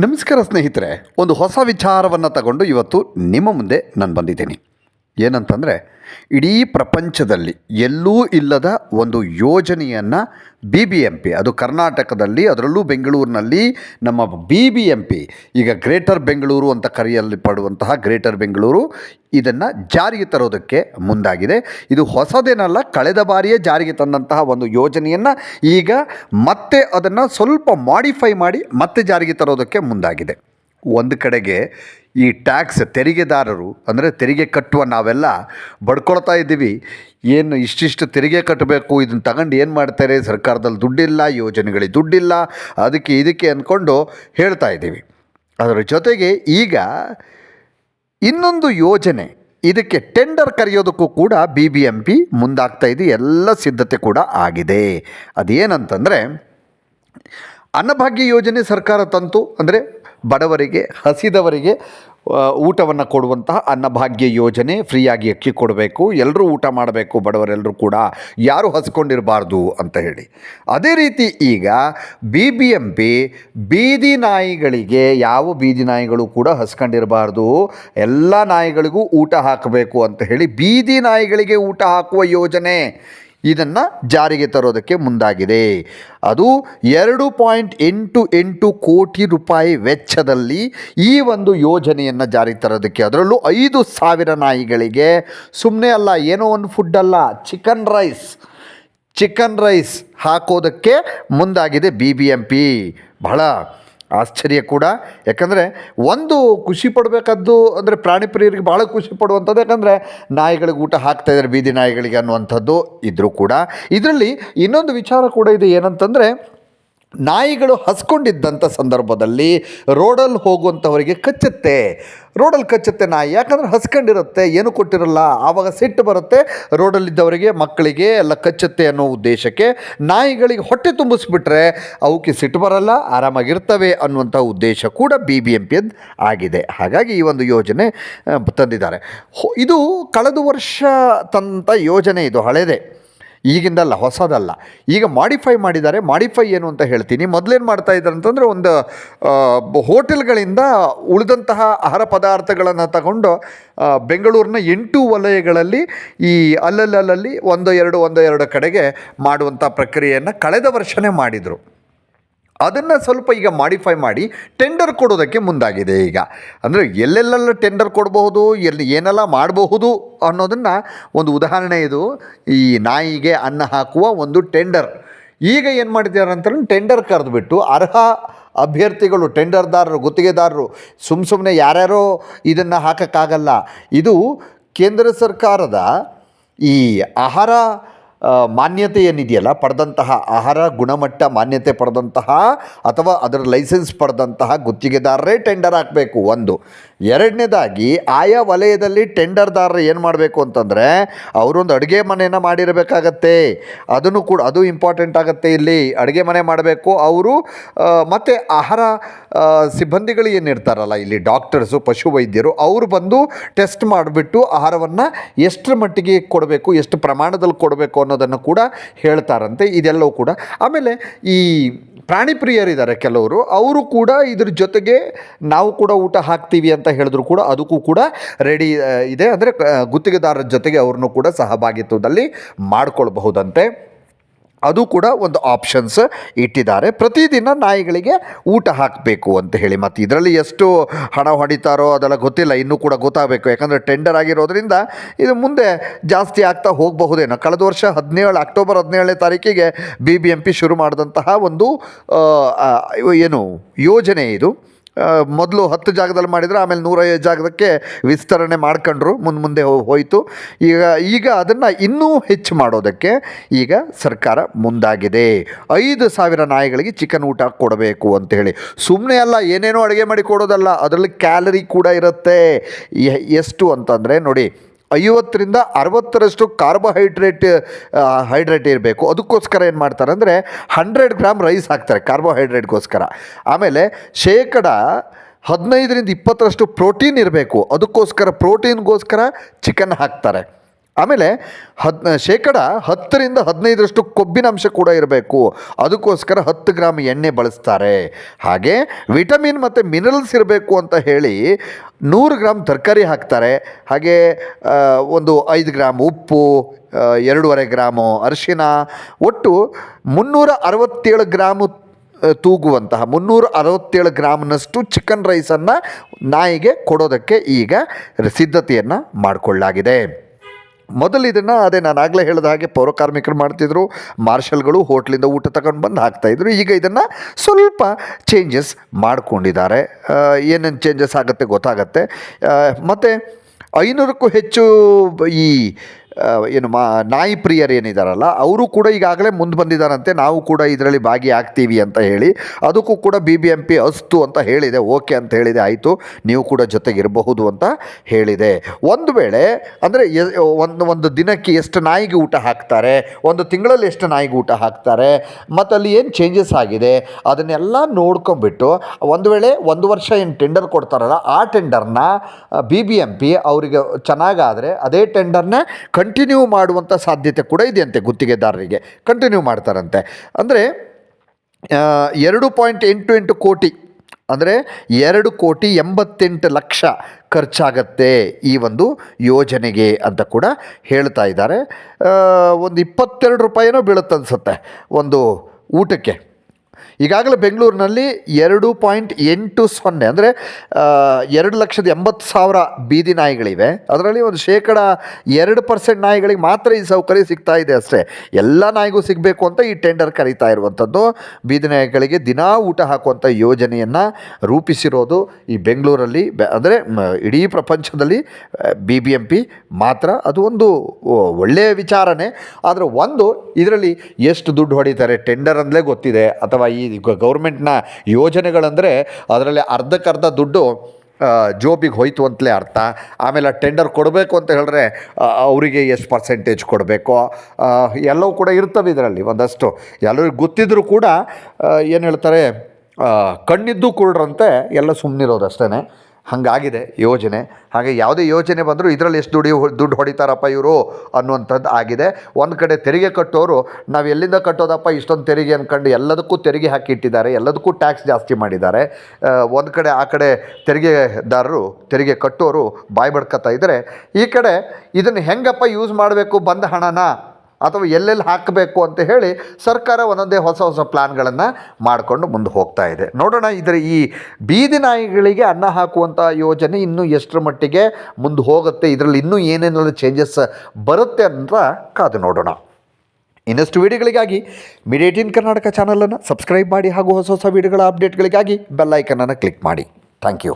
ನಮಸ್ಕಾರ ಸ್ನೇಹಿತರೆ ಒಂದು ಹೊಸ ವಿಚಾರವನ್ನು ತಗೊಂಡು ಇವತ್ತು ನಿಮ್ಮ ಮುಂದೆ ನಾನು ಬಂದಿದ್ದೀನಿ. ಏನಂತಂದರೆ, ಇಡೀ ಪ್ರಪಂಚದಲ್ಲಿ ಎಲ್ಲೂ ಇಲ್ಲದ ಒಂದು ಯೋಜನೆಯನ್ನು ಬಿ ಬಿ ಎಂ ಪಿ ಅದು ಕರ್ನಾಟಕದಲ್ಲಿ, ಅದರಲ್ಲೂ ಬೆಂಗಳೂರಿನಲ್ಲಿ ನಮ್ಮ ಬಿ ಬಿ ಎಂ ಪಿ ಈಗ ಗ್ರೇಟರ್ ಬೆಂಗಳೂರು ಅಂತ ಕರೆಯಲ್ಲಿ ಪಡುವಂತಹ ಗ್ರೇಟರ್ ಬೆಂಗಳೂರು, ಇದನ್ನು ಜಾರಿಗೆ ತರೋದಕ್ಕೆ ಮುಂದಾಗಿದೆ. ಇದು ಹೊಸದೇನಲ್ಲ, ಕಳೆದ ಬಾರಿಯೇ ಜಾರಿಗೆ ತಂದಂತಹ ಒಂದು ಯೋಜನೆಯನ್ನು ಈಗ ಮತ್ತೆ ಅದನ್ನು ಸ್ವಲ್ಪ ಮಾಡಿಫೈ ಮಾಡಿ ಮತ್ತೆ ಜಾರಿಗೆ ತರೋದಕ್ಕೆ ಮುಂದಾಗಿದೆ. ಒಂದು ಕಡೆಗೆ ಈ ಟ್ಯಾಕ್ಸ್ ತೆರಿಗೆದಾರರು, ಅಂದರೆ ತೆರಿಗೆ ಕಟ್ಟುವ ನಾವೆಲ್ಲ ಬಡ್ಕೊಳ್ತಾ ಇದ್ದೀವಿ. ಏನು ಇಷ್ಟಿಷ್ಟು ತೆರಿಗೆ ಕಟ್ಟಬೇಕು? ಇದನ್ನು ತಗೊಂಡು ಏನು ಮಾಡ್ತಾರೆ? ಸರ್ಕಾರದಲ್ಲಿ ದುಡ್ಡಿಲ್ಲ, ಯೋಜನೆಗಳಿಗೆ ದುಡ್ಡಿಲ್ಲ, ಅದಕ್ಕೆ ಇದಕ್ಕೆ ಅಂದ್ಕೊಂಡು ಹೇಳ್ತಾ ಇದ್ದೀವಿ. ಅದರ ಜೊತೆಗೆ ಈಗ ಇನ್ನೊಂದು ಯೋಜನೆ, ಇದಕ್ಕೆ ಟೆಂಡರ್ ಕರೆಯೋದಕ್ಕೂ ಕೂಡ ಬಿ ಬಿ ಎಂ ಪಿ ಮುಂದಾಗ್ತಾ ಇದೆ. ಎಲ್ಲ ಸಿದ್ಧತೆ ಕೂಡ ಆಗಿದೆ. ಅದೇನಂತಂದರೆ ಅನ್ನಭಾಗ್ಯ ಯೋಜನೆ ಸರ್ಕಾರ ತಂತು, ಅಂದರೆ ಬಡವರಿಗೆ, ಹಸಿದವರಿಗೆ ಊಟವನ್ನು ಕೊಡುವಂತಹ ಅನ್ನಭಾಗ್ಯ ಯೋಜನೆ ಫ್ರೀಯಾಗಿ ಅಕ್ಕಿ ಕೊಡಬೇಕು. ಎಲ್ಲರೂ ಊಟ ಮಾಡಬೇಕು ಬಡವರೆಲ್ಲರೂ ಕೂಡ. ಯಾರು ಹಸ್ಕೊಂಡಿರಬಾರ್ದು ಅಂತ ಹೇಳಿ. ಅದೇ ರೀತಿ ಈಗ ಬಿ ಬಿ ಎಂ ಪಿ ಬೀದಿ ನಾಯಿಗಳಿಗೆ ಯಾವ ಬೀದಿ ನಾಯಿಗಳು ಕೂಡ ಹಸ್ಕೊಂಡಿರಬಾರ್ದು. ಎಲ್ಲ ನಾಯಿಗಳಿಗೂ ಊಟ ಹಾಕಬೇಕು ಅಂತ ಹೇಳಿ ಬೀದಿ ನಾಯಿಗಳಿಗೆ ಊಟ ಹಾಕುವ ಯೋಜನೆ. ಇದನ್ನು ಜಾರಿಗೆ ತರೋದಕ್ಕೆ ಮುಂದಾಗಿದೆ. ಅದು ಎರಡು ಪಾಯಿಂಟ್ ಎಂಟು ಎಂಟು ಕೋಟಿ ರೂಪಾಯಿ ವೆಚ್ಚದಲ್ಲಿ ಈ ಒಂದು ಯೋಜನೆಯನ್ನು ಜಾರಿಗೆ ತರೋದಕ್ಕೆ, ಅದರಲ್ಲೂ ಐದು ಸಾವಿರ ನಾಯಿಗಳಿಗೆ. ಸುಮ್ಮನೆ ಅಲ್ಲ, ಏನೋ ಒಂದು ಫುಡ್ ಅಲ್ಲ ಚಿಕನ್ ರೈಸ್ ಚಿಕನ್ ರೈಸ್ ಹಾಕೋದಕ್ಕೆ ಮುಂದಾಗಿದೆ ಬಿ ಬಿ ಎಂ ಬಹಳ ಆಶ್ಚರ್ಯ ಕೂಡ. ಯಾಕಂದರೆ ಒಂದು ಖುಷಿ ಪಡಬೇಕಾದ್ದು ಅಂದರೆ ಪ್ರಾಣಿ ಪ್ರಿಯರಿಗೆ ಭಾಳ ಖುಷಿ ಪಡುವಂಥದ್ದು. ಯಾಕಂದರೆ ನಾಯಿಗಳಿಗೆ ಊಟ ಹಾಕ್ತಾ ಇದ್ದಾರೆ, ಬೀದಿ ನಾಯಿಗಳಿಗೆ ಅನ್ನುವಂಥದ್ದು ಇದ್ದರೂ ಕೂಡ. ಇದರಲ್ಲಿ ಇನ್ನೊಂದು ವಿಚಾರ ಕೂಡ ಇದೆ ಏನಂತಂದರೆ ನಾಯಿಗಳು ಹಸ್ಕೊಂಡಿದ್ದಂಥ ಸಂದರ್ಭದಲ್ಲಿ ರೋಡಲ್ಲಿ ಹೋಗುವಂಥವರಿಗೆ ಕಚ್ಚುತ್ತೆ. ರೋಡಲ್ಲಿ ಕಚ್ಚುತ್ತೆ ನಾಯಿ, ಯಾಕಂದರೆ ಹಸ್ಕೊಂಡಿರುತ್ತೆ, ಏನು ಕೊಟ್ಟಿರಲ್ಲ, ಆವಾಗ ಸಿಟ್ಟು ಬರುತ್ತೆ. ರೋಡಲ್ಲಿದ್ದವರಿಗೆ ಮಕ್ಕಳಿಗೆ ಎಲ್ಲ ಕಚ್ಚುತ್ತೆ ಅನ್ನೋ ಉದ್ದೇಶಕ್ಕೆ ನಾಯಿಗಳಿಗೆ ಹೊಟ್ಟೆ ತುಂಬಿಸ್ಬಿಟ್ರೆ ಅವಕ್ಕೆ ಸಿಟ್ಟು ಬರಲ್ಲ, ಆರಾಮಾಗಿರ್ತವೆ ಅನ್ನುವಂಥ ಉದ್ದೇಶ ಕೂಡ ಬಿ ಬಿ ಎಂ ಆಗಿದೆ. ಹಾಗಾಗಿ ಈ ಒಂದು ಯೋಜನೆ ತಂದಿದ್ದಾರೆ. ಇದು ಕಳೆದ ವರ್ಷ ತಂದ ಯೋಜನೆ ಇದು, ಹಳೇದೇ. ಈಗಿಂದಲ್ಲ, ಹೊಸದಲ್ಲ. ಈಗ ಮಾಡಿಫೈ ಮಾಡಿದ್ದಾರೆ. ಮಾಡಿಫೈ ಏನು ಅಂತ ಹೇಳ್ತೀನಿ. ಮೊದಲೇನು ಮಾಡ್ತಾ ಇದ್ದಾರೆ ಅಂತಂದರೆ ಒಂದು ಹೋಟೆಲ್ಗಳಿಂದ ಉಳಿದಂತಹ ಆಹಾರ ಪದಾರ್ಥಗಳನ್ನು ತಗೊಂಡು ಬೆಂಗಳೂರಿನ ಎಂಟು ವಲಯಗಳಲ್ಲಿ ಈ ಅಲ್ಲಲ್ಲಲ್ಲಿ ಒಂದು ಎರಡು ಒಂದು ಎರಡು ಕಡೆಗೆ ಮಾಡುವಂಥ ಪ್ರಕ್ರಿಯೆಯನ್ನು ಕಳೆದ ವರ್ಷವೇ ಮಾಡಿದರು. ಅದನ್ನು ಸ್ವಲ್ಪ ಈಗ ಮಾಡಿಫೈ ಮಾಡಿ ಟೆಂಡರ್ ಕೊಡೋದಕ್ಕೆ ಮುಂದಾಗಿದೆ ಈಗ. ಅಂದರೆ ಎಲ್ಲೆಲ್ಲೆಲ್ಲ ಟೆಂಡರ್ ಕೊಡಬಹುದು, ಎಲ್ಲಿ ಏನೆಲ್ಲ ಮಾಡಬಹುದು ಅನ್ನೋದನ್ನು ಒಂದು ಉದಾಹರಣೆ ಇದು. ಈ ನಾಯಿಗೆ ಅನ್ನ ಹಾಕುವ ಒಂದು ಟೆಂಡರ್ ಈಗ ಏನು ಮಾಡಿದ್ದಾರೆ ಅಂತಂದ್ರೆ ಟೆಂಡರ್ ಕರೆದುಬಿಟ್ಟು ಅರ್ಹ ಅಭ್ಯರ್ಥಿಗಳು ಟೆಂಡರ್ದಾರರು ಗುತ್ತಿಗೆದಾರರು ಸುಮ್ಮ ಸುಮ್ಮನೆ ಯಾರ್ಯಾರೋ ಇದನ್ನು ಹಾಕೋಕ್ಕಾಗಲ್ಲ. ಇದು ಕೇಂದ್ರ ಸರ್ಕಾರದ ಈ ಆಹಾರ ಮಾನ್ಯತೆ ಏನಿದೆಯಲ್ಲ, ಪಡೆದಂತಹ ಆಹಾರ, ಗುಣಮಟ್ಟ, ಮಾನ್ಯತೆ ಪಡೆದಂತಹ ಅಥವಾ ಅದರ ಲೈಸೆನ್ಸ್ ಪಡೆದಂತಹ ಗುತ್ತಿಗೆದಾರರೇ ಟೆಂಡರ್ ಹಾಕಬೇಕು ಒಂದು. ಎರಡನೇದಾಗಿ, ಆಯಾ ವಲಯದಲ್ಲಿ ಟೆಂಡರ್ದಾರರು ಏನು ಮಾಡಬೇಕು ಅಂತಂದರೆ, ಅವರೊಂದು ಅಡುಗೆ ಮನೆಯನ್ನು ಮಾಡಿರಬೇಕಾಗತ್ತೆ. ಅದನ್ನು ಕೂಡ, ಅದು ಇಂಪಾರ್ಟೆಂಟ್ ಆಗುತ್ತೆ ಇಲ್ಲಿ. ಅಡುಗೆ ಮನೆ ಮಾಡಬೇಕು, ಅವರು ಮತ್ತು ಆಹಾರ ಸಿಬ್ಬಂದಿಗಳು ಏನಿರ್ತಾರಲ್ಲ, ಇಲ್ಲಿ ಡಾಕ್ಟರ್ಸು ಪಶುವೈದ್ಯರು, ಅವರು ಬಂದು ಟೆಸ್ಟ್ ಮಾಡಿಬಿಟ್ಟು ಆಹಾರವನ್ನು ಎಷ್ಟರ ಮಟ್ಟಿಗೆ ಕೊಡಬೇಕು, ಎಷ್ಟು ಪ್ರಮಾಣದಲ್ಲಿ ಕೊಡಬೇಕು ಅನ್ನೋದನ್ನು ಕೂಡ ಹೇಳ್ತಾರಂತೆ, ಇದೆಲ್ಲವೂ ಕೂಡ. ಆಮೇಲೆ ಈ ಪ್ರಾಣಿ ಪ್ರಿಯರಿದ್ದಾರೆ ಕೆಲವರು, ಅವರು ಕೂಡ ಇದ್ರ ಜೊತೆಗೆ ನಾವು ಕೂಡ ಊಟ ಹಾಕ್ತೀವಿ ಅಂತ ಹೇಳಿದ್ರು ಕೂಡ ಅದಕ್ಕೂ ಕೂಡ ರೆಡಿ ಇದೆ. ಅಂದರೆ ಗುತ್ತಿಗೆದಾರರ ಜೊತೆಗೆ ಅವ್ರನ್ನೂ ಕೂಡ ಸಹಭಾಗಿತ್ವದಲ್ಲಿ ಮಾಡ್ಕೊಳ್ಬಹುದಂತೆ. ಅದು ಕೂಡ ಒಂದು ಆಪ್ಷನ್ಸ್ ಇಟ್ಟಿದ್ದಾರೆ. ಪ್ರತಿದಿನ ನಾಯಿಗಳಿಗೆ ಊಟ ಹಾಕಬೇಕು ಅಂತ ಹೇಳಿ. ಮತ್ತು ಇದರಲ್ಲಿ ಎಷ್ಟು ಹಣ ಹೊಡಿತಾರೋ ಅದೆಲ್ಲ ಗೊತ್ತಿಲ್ಲ. ಇನ್ನೂ ಕೂಡ ಗೊತ್ತಾಗಬೇಕು. ಯಾಕಂದರೆ ಟೆಂಡರ್ ಆಗಿರೋದ್ರಿಂದ ಇದು ಮುಂದೆ ಜಾಸ್ತಿ ಆಗ್ತಾ ಹೋಗಬಹುದೇನೋ. ಕಳೆದ ವರ್ಷ ಹದಿನೇಳು, ಅಕ್ಟೋಬರ್ ಹದಿನೇಳನೇ ತಾರೀಕಿಗೆ ಬಿ ಬಿ ಎಂ ಪಿ ಶುರು ಮಾಡಿದಂತಹ ಒಂದು ಏನು ಯೋಜನೆ ಇದು. ಮೊದಲು ಹತ್ತು ಜಾಗದಲ್ಲಿ ಮಾಡಿದರೆ, ಆಮೇಲೆ ನೂರೈವತ್ತು ಜಾಗಕ್ಕೆ ವಿಸ್ತರಣೆ ಮಾಡ್ಕೊಂಡ್ರು ಮುಂದೆ ಮುಂದೆ ಹೋಯಿತು. ಈಗ ಈಗ ಅದನ್ನು ಇನ್ನೂ ಹೆಚ್ಚು ಮಾಡೋದಕ್ಕೆ ಈಗ ಸರ್ಕಾರ ಮುಂದಾಗಿದೆ. ಐದು ಸಾವಿರ ನಾಯಿಗಳಿಗೆ ಚಿಕನ್ ಊಟ ಕೊಡಬೇಕು ಅಂತ ಹೇಳಿ. ಸುಮ್ಮನೆ ಅಲ್ಲ, ಏನೇನೋ ಅಡುಗೆ ಮಾಡಿ ಕೊಡೋದಲ್ಲ, ಅದರಲ್ಲಿ ಕ್ಯಾಲರಿ ಕೂಡ ಇರುತ್ತೆ. ಎಷ್ಟು ಅಂತಂದರೆ ನೋಡಿ ಐವತ್ತರಿಂದ ಅರವತ್ತರಷ್ಟು ಕಾರ್ಬೋಹೈಡ್ರೇಟ್ ಹೈಡ್ರೇಟ್ ಇರಬೇಕು. ಅದಕ್ಕೋಸ್ಕರ ಏನು ಮಾಡ್ತಾರೆ ಅಂದರೆ ಹಂಡ್ರೆಡ್ ಗ್ರಾಮ್ ರೈಸ್ ಹಾಕ್ತಾರೆ ಕಾರ್ಬೋಹೈಡ್ರೇಟ್ಗೋಸ್ಕರ ಆಮೇಲೆ ಶೇಕಡ ಹದಿನೈದರಿಂದ ಇಪ್ಪತ್ತರಷ್ಟು ಪ್ರೋಟೀನ್ ಇರಬೇಕು. ಅದಕ್ಕೋಸ್ಕರ ಪ್ರೋಟೀನ್ಗೋಸ್ಕರ ಚಿಕನ್ ಹಾಕ್ತಾರೆ. ಆಮೇಲೆ ಹದ್, ಶೇಕಡ ಹತ್ತರಿಂದ ಹದಿನೈದರಷ್ಟು ಕೊಬ್ಬಿನ ಅಂಶ ಕೂಡ ಇರಬೇಕು. ಅದಕ್ಕೋಸ್ಕರ ಹತ್ತು ಗ್ರಾಮ್ ಎಣ್ಣೆ ಬಳಸ್ತಾರೆ. ಹಾಗೆ ವಿಟಮಿನ್ ಮತ್ತು ಮಿನರಲ್ಸ್ ಇರಬೇಕು ಅಂತ ಹೇಳಿ ನೂರು ಗ್ರಾಮ್ ತರಕಾರಿ ಹಾಕ್ತಾರೆ. ಹಾಗೆ ಒಂದು ಐದು ಗ್ರಾಮ್ ಉಪ್ಪು ಎರಡೂವರೆ ಗ್ರಾಮು ಅರಿಶಿನ ಒಟ್ಟು ಮುನ್ನೂರ ಅರವತ್ತೇಳು ಗ್ರಾಮು ತೂಗುವಂತಹ ಮುನ್ನೂರ ಅರವತ್ತೇಳು ಗ್ರಾಮ್ನಷ್ಟು ಚಿಕನ್ ರೈಸನ್ನು ನಾಯಿಗೆ ಕೊಡೋದಕ್ಕೆ ಈಗ ಸಿದ್ಧತೆಯನ್ನು ಮಾಡಿಕೊಳ್ಳಲಾಗಿದೆ ಮೊದಲು ಇದನ್ನು ಅದೇ ನಾನು ಆಗಲೇ ಹೇಳಿದ ಹಾಗೆ ಪೌರಕಾರ್ಮಿಕರು ಮಾಡ್ತಿದ್ರು, ಮಾರ್ಷಲ್ಗಳು ಹೋಟ್ಲಿಂದ ಊಟ ತಗೊಂಡು ಬಂದು ಹಾಕ್ತಾಯಿದ್ರು ಈಗ ಇದನ್ನು ಸ್ವಲ್ಪ ಚೇಂಜಸ್ ಮಾಡಿಕೊಂಡಿದ್ದಾರೆ. ಏನೇನು ಚೇಂಜಸ್ ಆಗುತ್ತೆ ಗೊತ್ತಾಗತ್ತೆ. ಮತ್ತು ಐನೂರಕ್ಕೂ ಹೆಚ್ಚು ಈ ಏನು ಮಾ ನಾಯಿ ಪ್ರಿಯರು ಏನಿದಾರಲ್ಲ ಅವರು ಕೂಡ ಈಗಾಗಲೇ ಮುಂದೆ ಬಂದಿದ್ದಾರಂತೆ ನಾವು ಕೂಡ ಇದರಲ್ಲಿ ಭಾಗಿಯಾಗ್ತೀವಿ ಅಂತ ಹೇಳಿ, ಅದಕ್ಕೂ ಕೂಡ ಬಿ ಬಿ ಎಂ ಪಿ ಅಸ್ತು ಅಂತ ಹೇಳಿದೆ, ಓಕೆ ಅಂತ ಹೇಳಿದೆ, ಆಯಿತು, ನೀವು ಕೂಡ ಜೊತೆಗಿರಬಹುದು ಅಂತ ಹೇಳಿದೆ. ಒಂದು ವೇಳೆ, ಅಂದರೆ ಒಂದು ಒಂದು ದಿನಕ್ಕೆ ಎಷ್ಟು ನಾಯಿಗೆ ಊಟ ಹಾಕ್ತಾರೆ, ಒಂದು ತಿಂಗಳಲ್ಲಿ ಎಷ್ಟು ನಾಯಿಗೆ ಊಟ ಹಾಕ್ತಾರೆ ಮತ್ತು ಅಲ್ಲಿ ಏನು ಚೇಂಜಸ್ ಆಗಿದೆ, ಅದನ್ನೆಲ್ಲ ನೋಡ್ಕೊಂಬಿಟ್ಟು ಒಂದು ವೇಳೆ ಒಂದು ವರ್ಷ ಏನು ಟೆಂಡರ್ ಕೊಡ್ತಾರಲ್ಲ, ಆ ಟೆಂಡರ್ನ ಬಿ ಬಿ ಎಂ ಪಿ ಅವರಿಗೆ ಚೆನ್ನಾಗಾದರೆ, ಅದೇ ಟೆಂಡರ್ನ ಕಂಟಿನ್ಯೂ ಮಾಡುವಂಥ ಸಾಧ್ಯತೆ ಕೂಡ ಇದೆಯಂತೆ ಗುತ್ತಿಗೆದಾರರಿಗೆ. ಕಂಟಿನ್ಯೂ ಮಾಡ್ತಾರಂತೆ. ಅಂದರೆ ಎರಡು ಪಾಯಿಂಟ್ ಎಂಟು ಎಂಟು ಕೋಟಿ, ಅಂದರೆ ಎರಡು ಕೋಟಿ ಎಂಬತ್ತೆಂಟು ಲಕ್ಷ ಖರ್ಚಾಗತ್ತೆ ಈ ಒಂದು ಯೋಜನೆಗೆ ಅಂತ ಕೂಡ ಹೇಳ್ತಾ ಇದ್ದಾರೆ. ಒಂದು ಇಪ್ಪತ್ತೆರಡು ರೂಪಾಯಿನೋ ಬೀಳುತ್ತೆ ಅನಿಸುತ್ತೆ ಒಂದು ಊಟಕ್ಕೆ. ಈಗಾಗಲೇ ಬೆಂಗಳೂರಿನಲ್ಲಿ ಎರಡು ಪಾಯಿಂಟ್ ಎಂಟು ಸೊನ್ನೆ, ಅಂದರೆ ಎರಡು ಲಕ್ಷದ ಎಂಬತ್ತು ಸಾವಿರ ಬೀದಿ ನಾಯಿಗಳಿವೆ. ಅದರಲ್ಲಿ ಒಂದು ಶೇಕಡ ಎರಡು ಪರ್ಸೆಂಟ್ ನಾಯಿಗಳಿಗೆ ಮಾತ್ರ ಈ ಸೌಕರ್ಯ ಸಿಗ್ತಾ ಇದೆ ಅಷ್ಟೇ. ಎಲ್ಲ ನಾಯಿಗೂ ಸಿಗಬೇಕು ಅಂತ ಈ ಟೆಂಡರ್ ಕರೀತಾ ಇರುವಂಥದ್ದು. ಬೀದಿ ನಾಯಿಗಳಿಗೆ ದಿನಾ ಊಟ ಹಾಕುವಂಥ ಯೋಜನೆಯನ್ನು ರೂಪಿಸಿರೋದು ಈ ಬೆಂಗಳೂರಲ್ಲಿ. ಅಂದರೆ ಇಡೀ ಪ್ರಪಂಚದಲ್ಲಿ ಬಿ ಬಿ ಎಂ ಪಿ ಮಾತ್ರ. ಅದು ಒಂದು ಒಳ್ಳೆಯ ವಿಚಾರನೇ. ಆದರೆ ಒಂದು, ಇದರಲ್ಲಿ ಎಷ್ಟು ದುಡ್ಡು ಹೊಡಿತಾರೆ? ಟೆಂಡರ್ ಅಂದಲೇ ಗೊತ್ತಿದೆ. ಅಥವಾ ಈ ಗೌರ್ಮೆಂಟ್ನ ಯೋಜನೆಗಳಂದರೆ ಅದರಲ್ಲಿ ಅರ್ಧಕ್ಕರ್ಧ ದುಡ್ಡು ಜೋಬಿಗೆ ಹೋಯ್ತು ಅಂತಲೇ ಅರ್ಥ. ಆಮೇಲೆ ಟೆಂಡರ್ ಕೊಡಬೇಕು ಅಂತ ಹೇಳಿದ್ರೆ ಅವರಿಗೆ ಎಷ್ಟು ಪರ್ಸೆಂಟೇಜ್ ಕೊಡಬೇಕು? ಎಲ್ಲವೂ ಕೂಡ ಇರ್ತವೆ ಇದರಲ್ಲಿ ಒಂದಷ್ಟು. ಎಲ್ಲರಿಗೂ ಗೊತ್ತಿದ್ದರೂ ಕೂಡ ಏನು ಹೇಳ್ತಾರೆ ಕಣ್ಣಿದ್ದು ಕುರುಡ್ರಂತೆ, ಎಲ್ಲ ಸುಮ್ಮನಿರೋದು ಅಷ್ಟೇ ಹಾಗಾಗಿದೆ ಯೋಜನೆ. ಹಾಗೆ ಯಾವುದೇ ಯೋಜನೆ ಬಂದರೂ ಇದರಲ್ಲಿ ಎಷ್ಟು ದುಡಿ ದುಡ್ಡು ಹೊಡಿತಾರಪ್ಪ ಇವರು ಅನ್ನುವಂಥದ್ದು ಆಗಿದೆ. ಒಂದು ಕಡೆ ತೆರಿಗೆ ಕಟ್ಟೋರು, ನಾವು ಎಲ್ಲಿಂದ ಕಟ್ಟೋದಪ್ಪ ಇಷ್ಟೊಂದು ತೆರಿಗೆ ಅಂದ್ಕೊಂಡು ಎಲ್ಲದಕ್ಕೂ ತೆರಿಗೆ ಹಾಕಿಟ್ಟಿದ್ದಾರೆ, ಎಲ್ಲದಕ್ಕೂ ಟ್ಯಾಕ್ಸ್ ಜಾಸ್ತಿ ಮಾಡಿದ್ದಾರೆ. ಒಂದು ಕಡೆ ಆ ಕಡೆ ತೆರಿಗೆದಾರರು ತೆರಿಗೆ ಕಟ್ಟೋರು ಬಾಯಿ ಬಡ್ಕೊತಾ ಇದ್ದರೆ. ಈ ಕಡೆ ಇದನ್ನು ಹೆಂಗಪ್ಪ ಯೂಸ್ ಮಾಡಬೇಕು ಬಂದ ಹಣನ? ಅಥವಾ ಎಲ್ಲೆಲ್ಲಿ ಹಾಕಬೇಕು ಅಂತ ಹೇಳಿ ಸರ್ಕಾರ ಒಂದೊಂದೇ ಹೊಸ ಹೊಸ ಪ್ಲ್ಯಾನ್ಗಳನ್ನು ಮಾಡಿಕೊಂಡು ಮುಂದೆ ಹೋಗ್ತಾ ಇದೆ. ನೋಡೋಣ, ಇದರ ಈ ಬೀದಿ ನಾಯಿಗಳಿಗೆ ಅನ್ನ ಹಾಕುವಂಥ ಯೋಜನೆ ಇನ್ನೂ ಎಷ್ಟರ ಮಟ್ಟಿಗೆ ಮುಂದೆ ಹೋಗುತ್ತೆ, ಇದರಲ್ಲಿ ಇನ್ನೂ ಏನೇನೆಲ್ಲ ಚೇಂಜಸ್ ಬರುತ್ತೆ ಅಂತ ಕಾದು ನೋಡೋಣ. ಇನ್ನಷ್ಟು ವಿಡಿಯೋಗಳಿಗಾಗಿ ಮೀಡಿಯೇಟ್ ಇನ್ ಕರ್ನಾಟಕ ಚಾನಲನ್ನು ಸಬ್ಸ್ಕ್ರೈಬ್ ಮಾಡಿ ಹಾಗೂ ಹೊಸ ಹೊಸ ವೀಡಿಯೋಗಳ ಅಪ್ಡೇಟ್ಗಳಿಗಾಗಿ ಬೆಲ್ಲೈಕನನ್ನು ಕ್ಲಿಕ್ ಮಾಡಿ. Thank you